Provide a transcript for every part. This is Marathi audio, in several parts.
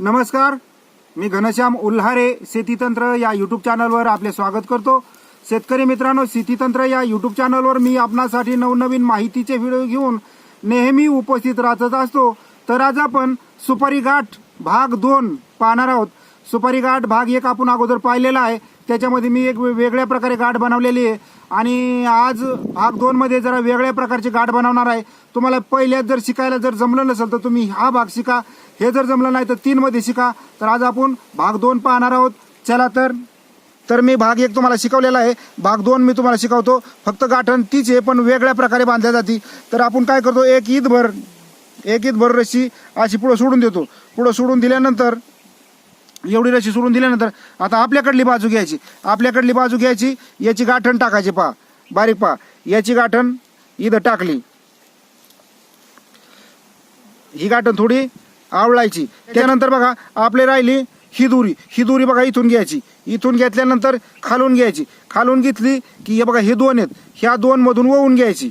नमस्कार मी घनश्याम उल्हारे शेतीतंत्र या यूट्यूब चॅनलवर आपले स्वागत करतो. शेतकरी मित्रांनो शेतीतंत्र या यूट्यूब चॅनलवर मी आपणासाठी नवनवीन माहितीचे व्हिडिओ घेऊन नेहमी उपस्थित राहत असतो. तर आज आपण सुपारी घाट भाग दोन पाहणार आहोत. सुपारी गाठ भाग एक आपण अगोदर पाहिलेला आहे. त्याच्यामध्ये मी एक वेगळ्या प्रकारे गाठ बनवलेली आहे. आणि आज भाग दोन मध्ये जरा वेगळ्या प्रकारची गाठ बनवणार आहे. तुम्हाला पहिल्याच जर शिकायला जर जमलं नसेल तर तुम्ही हा भाग शिका. हे जर जमलं नाही तर तीन मध्ये शिका. तर आज आपण भाग दोन पाहणार आहोत. चला तर तर मी भाग एक तुम्हाला शिकवलेला आहे. भाग दोन मी तुम्हाला शिकवतो. फक्त गाठण तीच आहे पण वेगळ्या प्रकारे बांधल्या जाते. तर आपण काय करतो? एक ईदभर एक ईदभर रशी अशी पुढं सोडून देतो. पुढं सोडून दिल्यानंतर एवढी रशी सोडून दिल्यानंतर आता आपल्याकडली बाजू घ्यायची. आपल्याकडली बाजू घ्यायची याची गाठण टाकायची पहा. बारीक पहा. याची गाठण इथं टाकली. ही गाठण थोडी आवळायची. त्यानंतर बघा आपली राहिली ही दुरी. ही दुरी बघा इथून घ्यायची. इथून घेतल्यानंतर खालून घ्यायची. खालून घेतली की हे बघा हे दोन आहेत. ह्या दोन मधून वळून घ्यायची.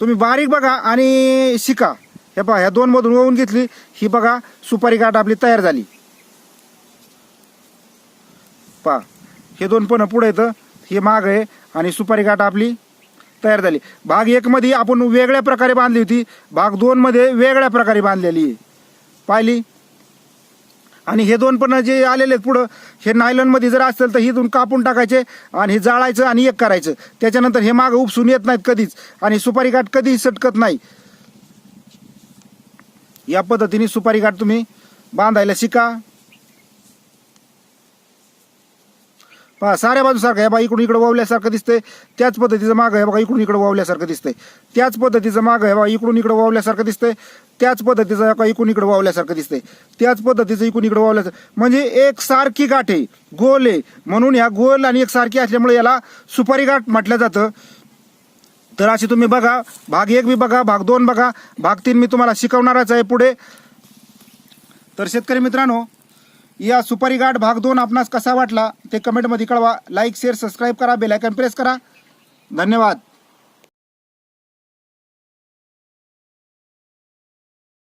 तुम्ही बारीक बघा आणि शिका. हे पहा ह्या दोन मधून वळून घेतली. ही बघा सुपारी गाठ आपली तयार झाली. पहा हे दोन पण पुढे येतं. हे माग आहे आणि सुपारी गाठ आपली तयार झाली. भाग एक मध्ये आपण वेगळ्या प्रकारे बांधली होती. भाग दोन मध्ये वेगळ्या प्रकारे बांधलेली आहे. पाहिली? आणि हे दोन पण जे आलेले आहेत पुढं हे नायलॉनमध्ये जर असेल तर ही दोन कापून टाकायचे आणि हे जाळायचं आणि एक करायचं. त्याच्यानंतर हे मागं उपसून येत नाहीत कधीच आणि सुपारी गाठ कधीही सटकत नाही. या पद्धतीने सुपारी गाठ तुम्ही. बांधायला शिका. पहा साऱ्या बाजू सारखं आहे बघा इकडून इकडं वावल्यासारखं दिसतंय. त्याच पद्धतीचं मागं आहे बघा इकडून इकडं वावल्यासारखं दिसतंय. त्याच पद्धतीचं मागं आहे बघा इकडून इकडं वावल्यासारखं दिसतंय. त्याच पद्धतीचं बघा इकडून इकडं वावल्यासारखं दिसतंय. त्याच पद्धतीचं इकडून इकडं वावल्यासारखं म्हणजे एक सारखी गाठ आहे गोल आहे. म्हणून ह्या गोल आणि एक सारखी असल्यामुळे याला सुपारी गाठ म्हटलं जातं. तर अशी तुम्ही बघा भाग एक बी बघा भाग दोन बघा भाग तीन मी तुम्हाला शिकवणारच आहे पुढे. तर शेतकरी मित्रांनो या सुपारी गाठ भाग दोन आपणास कसा वाटला ते कमेंटमध्ये कळवा. लाईक शेअर सबस्क्राईब करा बेलायकन प्रेस करा. धन्यवाद.